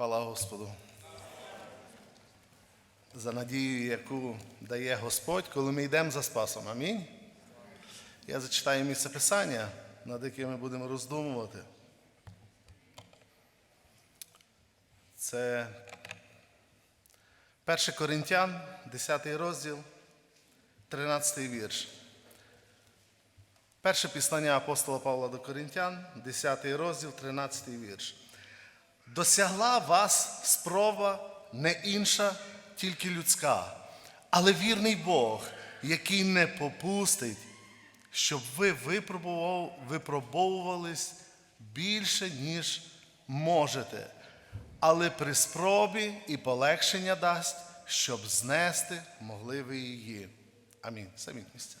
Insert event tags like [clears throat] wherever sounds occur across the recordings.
Хвала Господу. За надію, яку дає Господь, коли ми йдемо за Спасом. Амінь. Я зачитаю місце Писання, над яким ми будемо роздумувати. Це 1 Коринтян, 10 розділ, 13 вірш. Перше післання апостола Павла до Коринтян, 10 розділ, 13 вірш. Досягла вас спроба не інша, тільки людська, але вірний Бог, який не попустить, щоб ви випробовувались більше, ніж можете, але при спробі і полегшення дасть, щоб знести могли ви її. Амінь. Самі місця.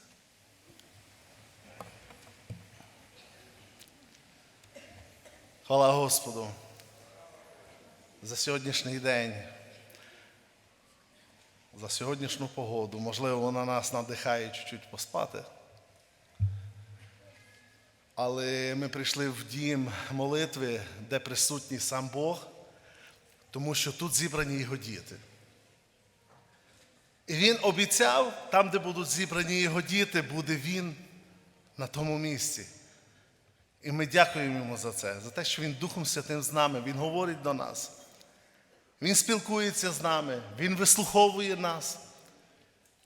Хвала Господу за сьогоднішній день, за сьогоднішню погоду. Можливо, вона нас надихає чуть-чуть поспати. Але ми прийшли в дім молитви, де присутній сам Бог, тому що тут зібрані його діти. І він обіцяв, там, де будуть зібрані його діти, буде він на тому місці. І ми дякуємо йому за це, за те, що він Духом Святим з нами, він говорить до нас. Він спілкується з нами, Він вислуховує нас.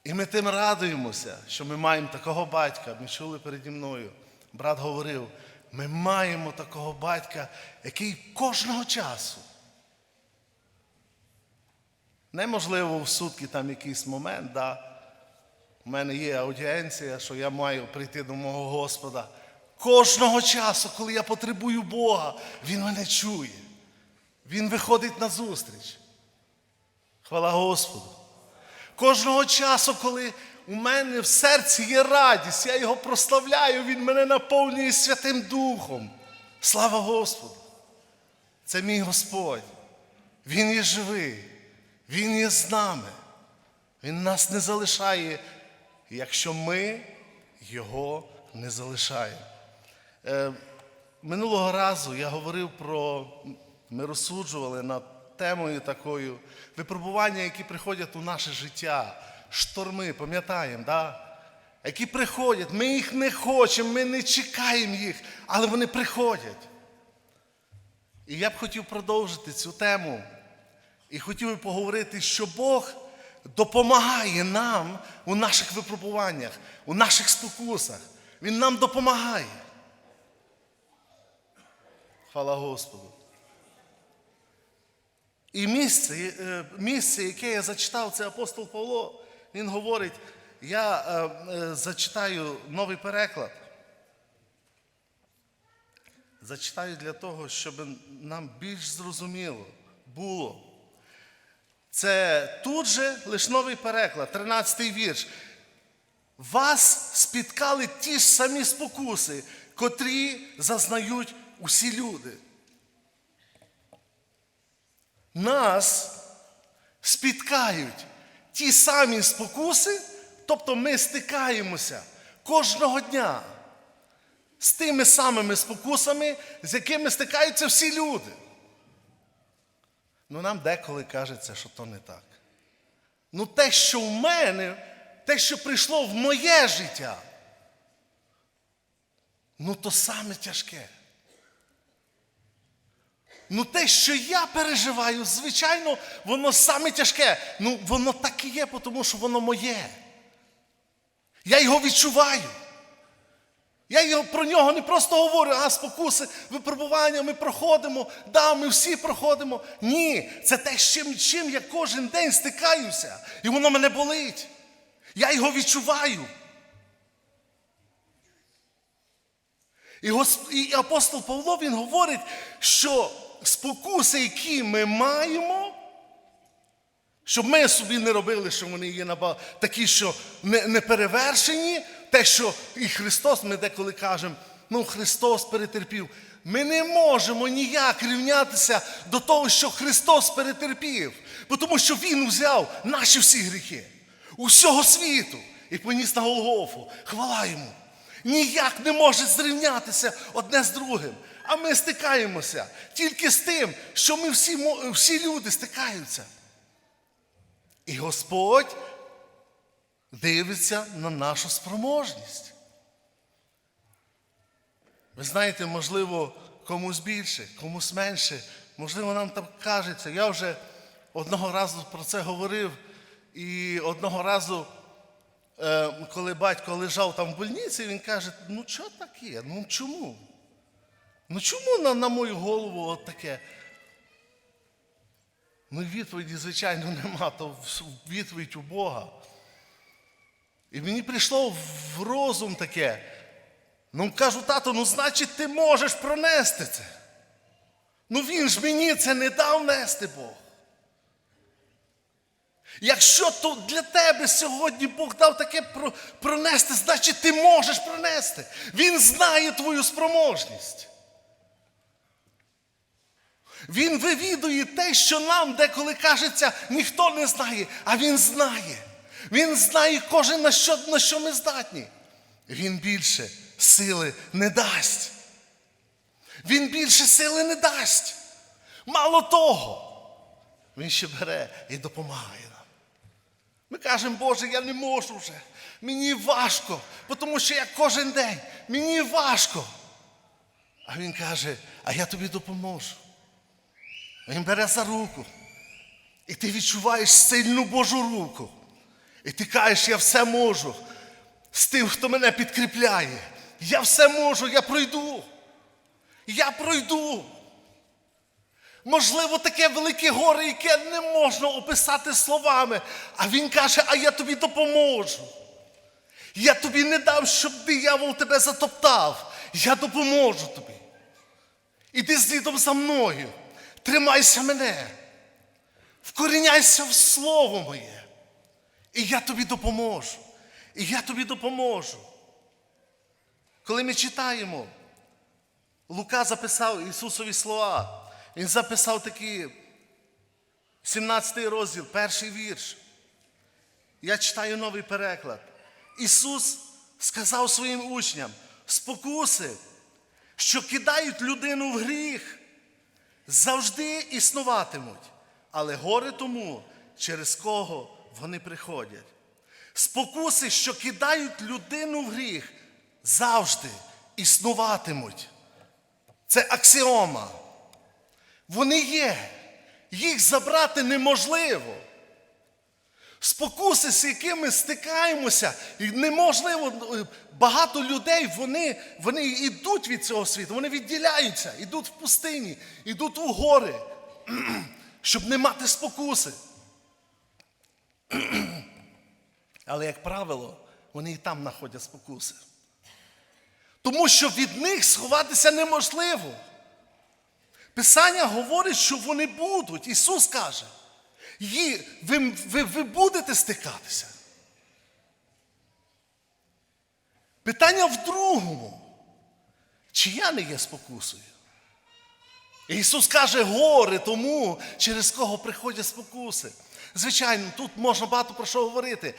І ми тим радуємося, що ми маємо такого батька. Ми чули переді мною. Брат говорив, ми маємо такого батька, який кожного часу. Неможливо в сутки там якийсь момент, да, у мене є аудіенція, що я маю прийти до мого Господа. Кожного часу, коли я потребую Бога, Він мене чує. Він виходить на зустріч. Хвала Господу. Кожного часу, коли у мене в серці є радість, я його прославляю, він мене наповнює Святим Духом. Слава Господу! Це мій Господь. Він є живий, Він є з нами. Він нас не залишає, якщо ми його не залишаємо. Е, Минулого разу я говорив про, ми розсуджували над темою такою випробування, які приходять у наше життя, шторми, пам'ятаємо, да? які приходять, ми їх не хочемо, ми не чекаємо їх, але вони приходять. І я б хотів продовжити цю тему і хотів би поговорити, що Бог допомагає нам у наших випробуваннях, у наших спокусах. Він нам допомагає. Хвала Господу. І місце, е, місце, яке я зачитав, це апостол Павло. Він говорить, я е, е, зачитаю новий переклад. Зачитаю для того, щоб нам більш зрозуміло було. Це тут же лиш новий переклад, 13-й вірш. Вас спіткали ті ж самі спокуси, котрі зазнають усі люди. Нас спіткають ті самі спокуси, тобто ми стикаємося кожного дня з тими самими спокусами, з якими стикаються всі люди. Ну нам деколи кажеться, що то не так. Ну те, що в мене, те, що прийшло в моє життя, ну то саме тяжке. Ну те, що я переживаю, звичайно, воно саме тяжке. Ну, воно так і є, тому що воно моє. Я його відчуваю. Я його, про нього не просто говорю, а спокуси, випробування ми проходимо, да, ми всі проходимо. Ні, це те, з чим, чим я кожен день стикаюся. І воно мене болить. Я його відчуваю. І, апостол Павло він говорить, що спокуси, які ми маємо, щоб ми собі не робили, що вони є наба... такі, що не, не перевершені, те, що і Христос, ми деколи кажемо, ну Христос перетерпів. Ми не можемо ніяк рівнятися до того, що Христос перетерпів, тому що Він взяв наші всі гріхи усього світу і поніс на Голгофу. Хвала йому. ніяк не може зрівнятися одне з другим. А ми стикаємося тільки з тим, що ми всі, всі люди стикаються. І Господь дивиться на нашу спроможність. Ви знаєте, можливо, комусь більше, комусь менше. Можливо, нам так кажеться. Я вже одного разу про це говорив, і одного разу, е, коли батько лежав там в больниці, він каже: ну що таке? Ну чому? Ну чому на, на мою голову от таке? Ну, відповіді, звичайно, нема, то відповідь у Бога. І мені прийшло в розум таке. Ну, кажу, тато, ну значить, ти можеш пронести це. Ну він ж мені це не дав нести Бог. Якщо то для тебе сьогодні Бог дав таке пронести, значить ти можеш пронести. Він знає твою спроможність. Він вивідує те, що нам деколи кажеться, ніхто не знає, а він знає. Він знає кожен на що, на що ми здатні. Він більше сили не дасть. Він більше сили не дасть. Мало того, він ще бере і допомагає нам. Ми кажемо, Боже, я не можу вже. Мені важко, тому що я кожен день, мені важко. А він каже, а я тобі допоможу. Він бере за руку. І ти відчуваєш сильну Божу руку. І ти кажеш, я все можу з тим, хто мене підкріпляє. Я все можу, я пройду. Я пройду. Можливо, таке велике горе, яке не можна описати словами. А він каже, а я тобі допоможу. Я тобі не дам, щоб диявол тебе затоптав. Я допоможу тобі. Іди слідом за мною. Тримайся мене. Вкоріняйся в слово моє. І я тобі допоможу. І я тобі допоможу. Коли ми читаємо, Лука записав Ісусові слова. Він записав такі 17 розділ, перший вірш. Я читаю новий переклад. Ісус сказав своїм учням: спокуси, що кидають людину в гріх, завжди існуватимуть, але горе тому, через кого вони приходять. Спокуси, що кидають людину в гріх, завжди існуватимуть. Це аксіома. Вони є. Їх забрати неможливо. Спокуси, з якими стикаємося, і неможливо, е, багато людей вони, вони йдуть від цього світу, вони відділяються, йдуть в пустині, йдуть у гори, [clears throat] щоб не мати спокуси. [clears throat] Але, як правило, вони і там знаходять спокуси. Тому що від них сховатися неможливо. Писання говорить, що вони будуть. Ісус каже, «Ї- ви, ви, ви будете стикатися. Питання в другому. Чи я не є спокусою? Ісус каже, горе тому, через кого приходять спокуси. Звичайно, тут можна багато про що говорити.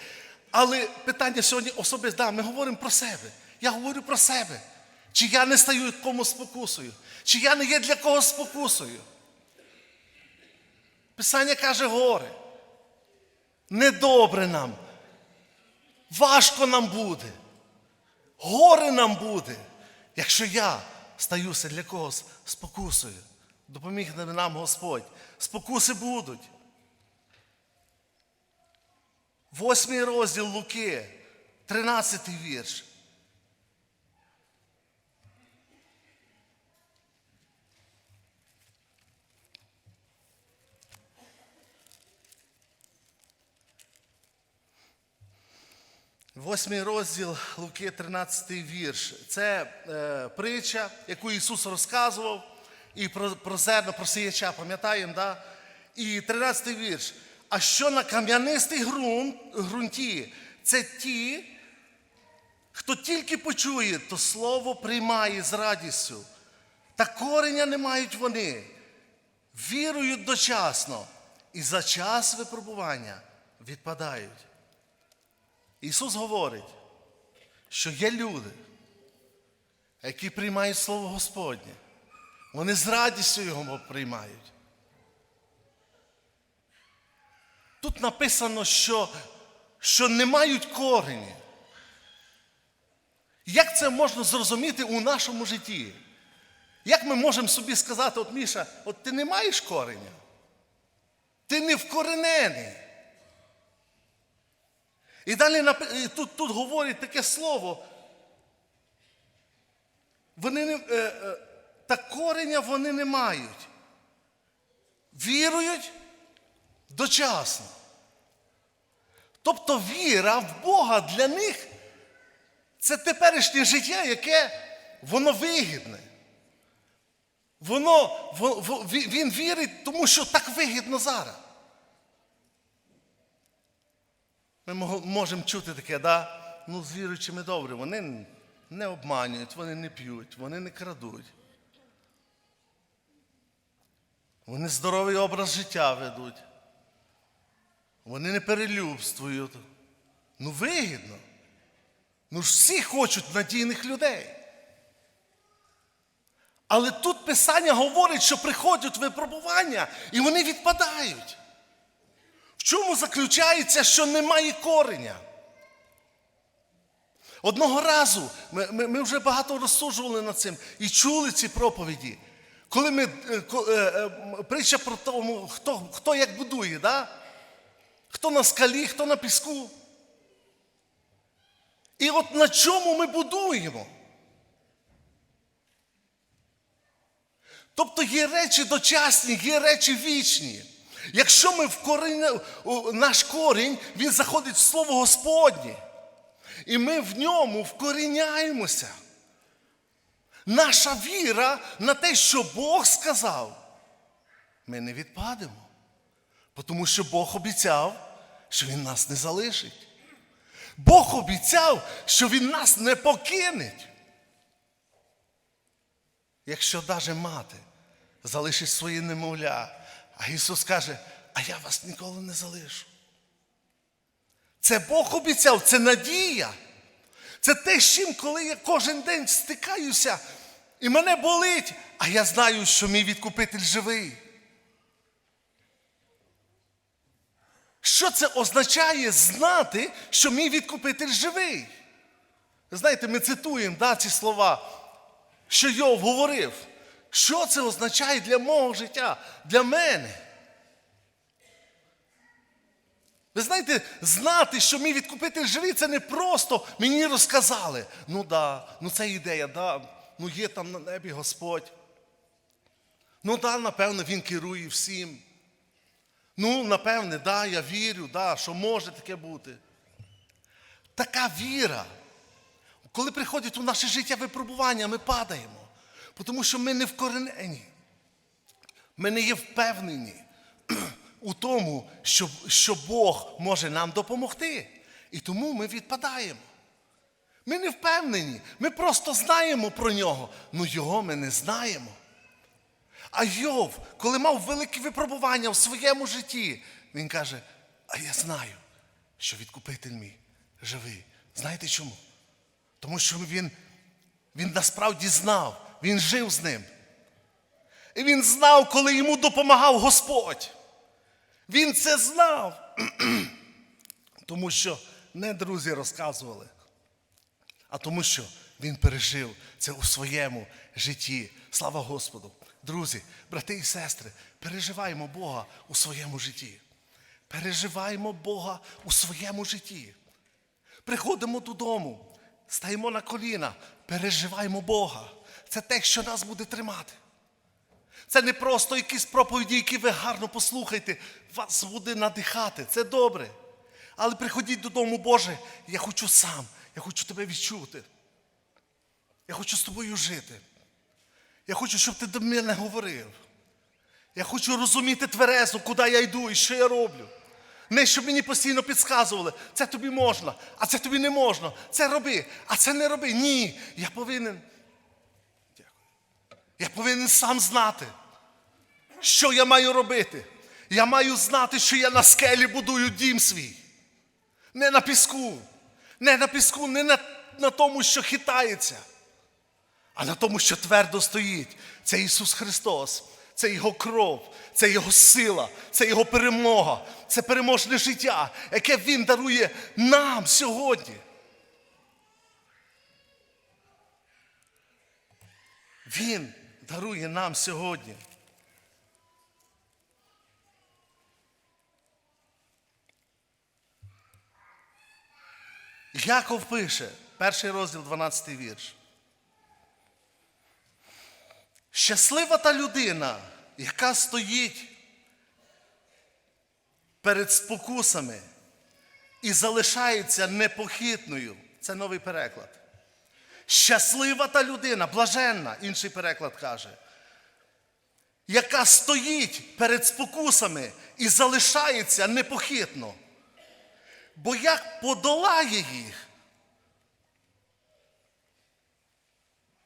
Але питання сьогодні особисто, да, ми говоримо про себе. Я говорю про себе. Чи я не стаю комусь спокусою? Чи я не є для когось спокусою? Писання каже горе. Недобре нам. Важко нам буде. Горе нам буде, якщо я стаюся для когось спокусою. Допоміг нам Господь. Спокуси будуть. Восьмий розділ Луки, 13 вірш. Восьмий розділ Луки, 13 вірш. Це е, притча, яку Ісус розказував, і про, про зерно, про сіяча, пам'ятаємо, да? І 13 вірш. А що на кам'янистий ґрунт, ґрунті, це ті, хто тільки почує, то слово приймає з радістю. Та кореня не мають вони, вірують дочасно і за час випробування відпадають. Ісус говорить, що є люди, які приймають Слово Господнє. Вони з радістю його приймають. Тут написано, що, що не мають корені. Як це можна зрозуміти у нашому житті? Як ми можемо собі сказати, от Міша, от ти не маєш кореня? Ти не вкоренений. І далі тут, тут говорить таке слово. Вони не, е, е, та кореня вони не мають. Вірують дочасно. Тобто віра в Бога для них це теперішнє життя, яке воно вигідне. Воно, во- во- він вірить, тому що так вигідно зараз. Ми можемо чути таке, да? ну з віруючими добре, вони не обманюють, вони не п'ють, вони не крадуть. Вони здоровий образ життя ведуть. Вони не перелюбствують. Ну вигідно. Ну ж всі хочуть надійних людей. Але тут Писання говорить, що приходять випробування і вони відпадають. Чому заключається, що немає кореня? Одного разу ми, ми, ми вже багато розсуджували над цим і чули ці проповіді. Коли ми е, е, е, притча про тому, хто, хто як будує, да? хто на скалі, хто на піску. І от на чому ми будуємо? Тобто є речі дочасні, є речі вічні. Якщо ми вкоріння, у- наш корінь, він заходить в Слово Господнє. І ми в ньому вкоріняємося. Наша віра на те, що Бог сказав, ми не відпадемо. Тому що Бог обіцяв, що Він нас не залишить. Бог обіцяв, що Він нас не покинеть. Якщо навіть мати залишить своє немовля, а Ісус каже, а я вас ніколи не залишу. Це Бог обіцяв, це надія. Це те, з чим, коли я кожен день стикаюся, і мене болить, а я знаю, що мій відкупитель живий. Що це означає знати, що мій відкупитель живий? Знаєте, ми цитуємо да, ці слова, що Йов говорив. Що це означає для мого життя, для мене? Ви знаєте, знати, що мій відкупитель живий, це не просто мені розказали. Ну да, ну це ідея, да, ну є там на небі Господь. Ну да, напевно, Він керує всім. Ну, напевне, да, я вірю, да, що може таке бути. Така віра. Коли приходять у наше життя випробування, ми падаємо. Тому що ми не вкоренені. Ми не є впевнені у тому, що, що Бог може нам допомогти. І тому ми відпадаємо. Ми не впевнені. Ми просто знаємо про нього, але його ми не знаємо. А Йов, коли мав великі випробування в своєму житті, він каже: А я знаю, що відкупитель мій живий. Знаєте чому? Тому що він, він насправді знав, він жив з ним. І він знав, коли йому допомагав Господь. Він це знав. [clears throat] Тому що не друзі розказували, а тому, що він пережив це у своєму житті. Слава Господу! Друзі, брати і сестри, переживаємо Бога у своєму житті. Переживаємо Бога у своєму житті. Приходимо додому, стаємо на коліна, переживаємо Бога. Це те, що нас буде тримати. Це не просто якісь проповіді, які ви гарно послухаєте, вас буде надихати. Це добре. Але приходіть додому, Боже, я хочу сам, я хочу тебе відчути. Я хочу з тобою жити. Я хочу, щоб ти до мене говорив. Я хочу розуміти тверезо, куди я йду і що я роблю. Не щоб мені постійно підказували, це тобі можна, а це тобі не можна. Це роби, а це не роби. Ні. Я повинен. Я повинен сам знати, що я маю робити. Я маю знати, що я на скелі будую дім свій. Не на піску. Не на піску, не на, на тому, що хитається. а на тому, що твердо стоїть. Це Ісус Христос, це Його кров, це Його сила, це Його перемога, це переможне життя, яке Він дарує нам сьогодні. Він дарує нам сьогодні. Яков пише, перший розділ, 12 вірш. Щаслива та людина, яка стоїть перед спокусами і залишається непохитною. Це новий переклад. Щаслива та людина, блаженна, інший переклад каже, яка стоїть перед спокусами і залишається непохитно. Бо як подолає їх,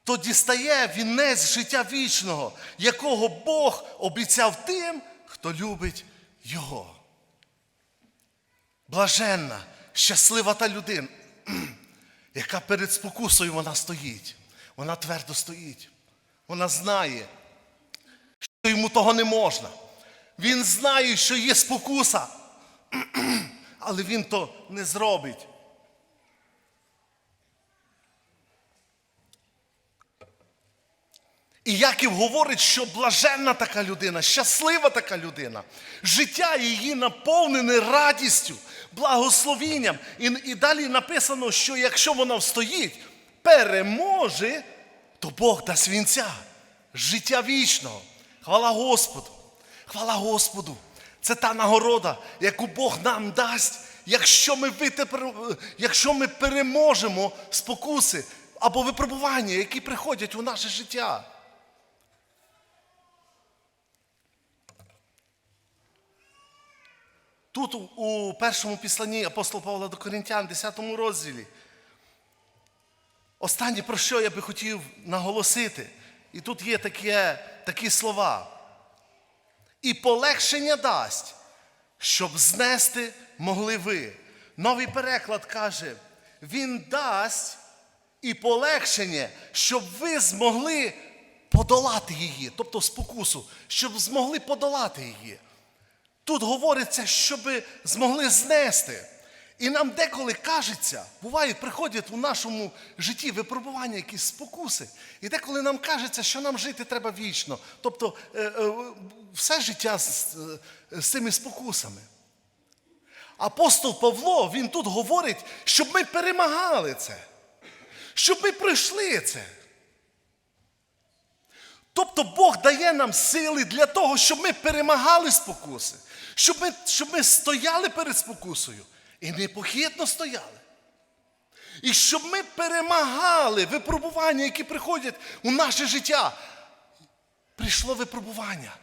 то дістає вінець життя вічного, якого Бог обіцяв тим, хто любить Його. Блаженна, щаслива та людина, яка перед спокусою вона стоїть. Вона твердо стоїть. Вона знає, що йому того не можна. Він знає, що є спокуса, [clears throat] але він то не зробить. І Яків говорить, що блаженна така людина, щаслива така людина. Життя її наповнене радістю, благословінням. І, і далі написано, що якщо вона встоїть, переможе, то Бог дасть вінця, життя вічного. Хвала Господу! Хвала Господу! Це та нагорода, яку Бог нам дасть, якщо ми, витепер- якщо ми переможемо спокуси або випробування, які приходять у наше життя. Тут у- першому післанні апостол Павла до Коринтян, 10 розділі. Останнє, про що я би хотів наголосити, і тут є таке, такі слова. І полегшення дасть, щоб знести могли ви. Новий переклад каже, Він дасть і полегшення, щоб ви змогли подолати її, тобто спокусу, щоб змогли подолати її. Тут говориться, щоб змогли знести. І нам деколи кажеться, буває, приходять у нашому житті випробування, якісь спокуси. І деколи нам кажеться, що нам жити треба вічно. Тобто е, е, все життя з, з цими спокусами. Апостол Павло, він тут говорить, щоб ми перемагали це, щоб ми пройшли це. Тобто Бог дає нам сили для того, щоб ми перемагали спокуси, щоб ми, щоб ми стояли перед спокусою і непохитно стояли. І щоб ми перемагали випробування, які приходять у наше життя. Прийшло випробування.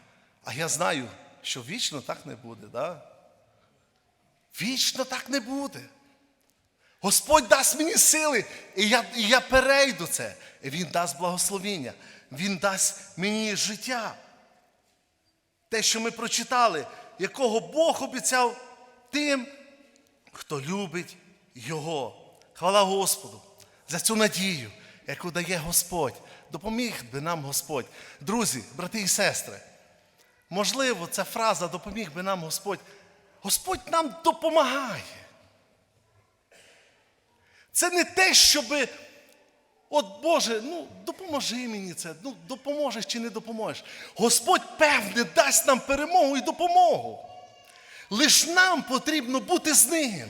А я знаю, що вічно так не буде. Да? Вічно так не буде. Господь дасть мені сили, і я, і я перейду це. І Він дасть благословіння. Він дасть мені життя. Те, що ми прочитали, якого Бог обіцяв тим, хто любить Його. Хвала Господу за цю надію, яку дає Господь. Допоміг би нам Господь. Друзі, брати і сестри, можливо, ця фраза допоміг би нам Господь. Господь нам допомагає. Це не те, щоби, от Боже, ну допоможи мені це, ну допоможеш чи не допоможеш. Господь, певне, дасть нам перемогу і допомогу. Лиш нам потрібно бути з ним.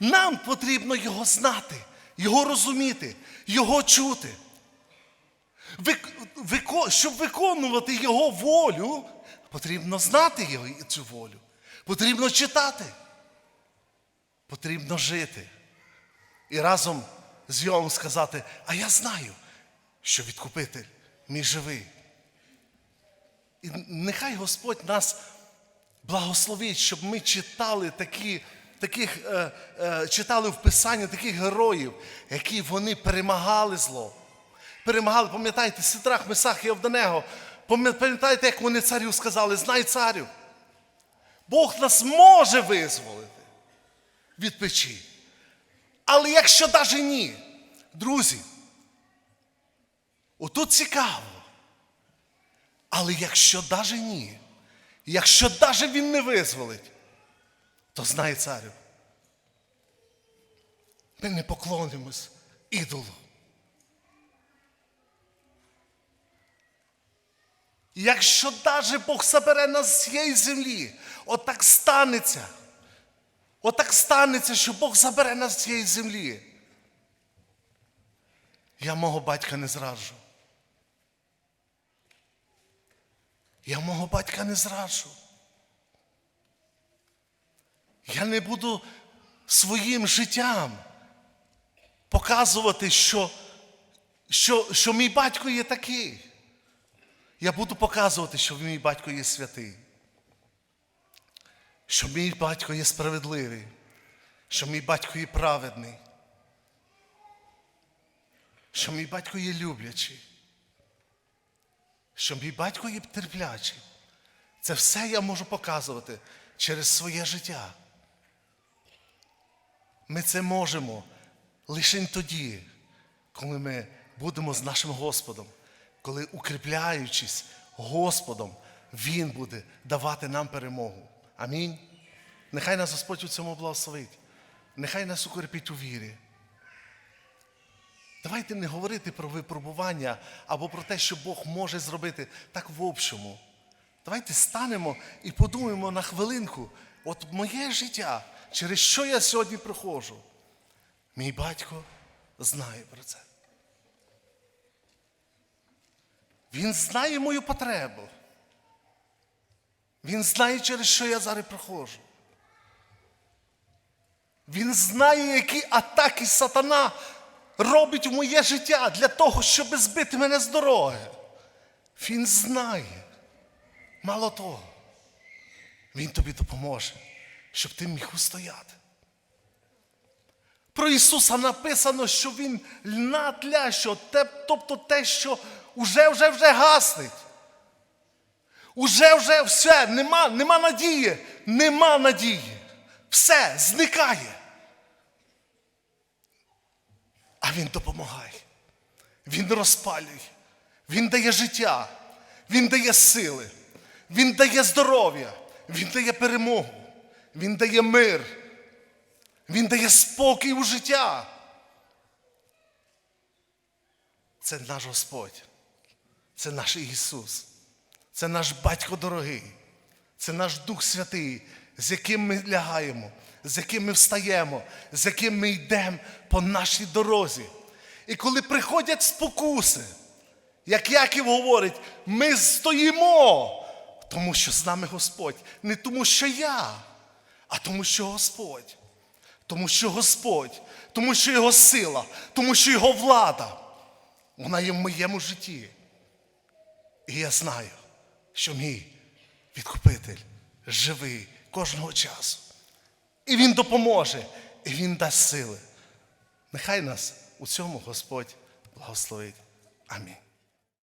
Нам потрібно його знати, його розуміти, його чути. Щоб виконувати його волю, потрібно знати його, цю волю. Потрібно читати. Потрібно жити. І разом з Йовом сказати, а я знаю, що відкупитель мій живий. І нехай Господь нас благословить, щоб ми читали такі, таких, е, е, читали в Писанні таких героїв, які вони перемагали зло. Перемагали, пам'ятаєте, Сидрах, Месах і Овданего. Пам'ятаєте, як вони царю сказали, знай царю. Бог нас може визволити від печі. Але якщо навіть ні, друзі, Отут цікаво. Але якщо даже ні, якщо даже він не визволить, то знає царю. Ми не поклонимось ідолу. Якщо даже Бог забере нас з цієї землі, отак станеться. Отак станеться, що Бог забере нас з цієї землі. Я мого батька не зраджу. Я мого батька не зраджу. Я не буду своїм життям показувати, що, що, що мій батько є такий. Я буду показувати, що мій батько є святий. Що мій батько є справедливий, що мій батько є праведний, що мій батько є люблячий, що мій батько є терплячий. Це все я можу показувати через своє життя. Ми це можемо лише тоді, коли ми будемо з нашим Господом, коли, укріпляючись Господом, Він буде давати нам перемогу. Амінь. Нехай нас Господь у цьому благословить. Нехай нас укріпить у вірі. Давайте не говорити про випробування або про те, що Бог може зробити так в общому. Давайте станемо і подумаємо на хвилинку, от моє життя, через що я сьогодні проходжу. Мій батько знає про це. Він знає мою потребу. Він знає, через що я зараз проходжу. Він знає, які атаки сатана робить в моє життя для того, щоб збити мене з дороги. Він знає. Мало того, Він тобі допоможе, щоб ти міг устояти. Про Ісуса написано, що Він льна тля, що тобто те, що вже вже вже гаснить. Уже вже все, нема, нема надії, нема надії. Все зникає. А Він допомагає. Він розпалює. Він дає життя. Він дає сили. Він дає здоров'я. Він дає перемогу. Він дає мир. Він дає спокій у життя. Це наш Господь. Це наш Ісус. Це наш батько дорогий. Це наш Дух Святий, з яким ми лягаємо, з яким ми встаємо, з яким ми йдемо по нашій дорозі. І коли приходять спокуси, як Яків говорить, ми стоїмо, тому що з нами Господь. Не тому, що я, а тому, що Господь. Тому що Господь, тому що Його сила, тому що Його влада, вона є в моєму житті. І я знаю, що мій відкупитель живий кожного часу. І Він допоможе, і Він дасть сили. Нехай нас у цьому Господь благословить. Амінь.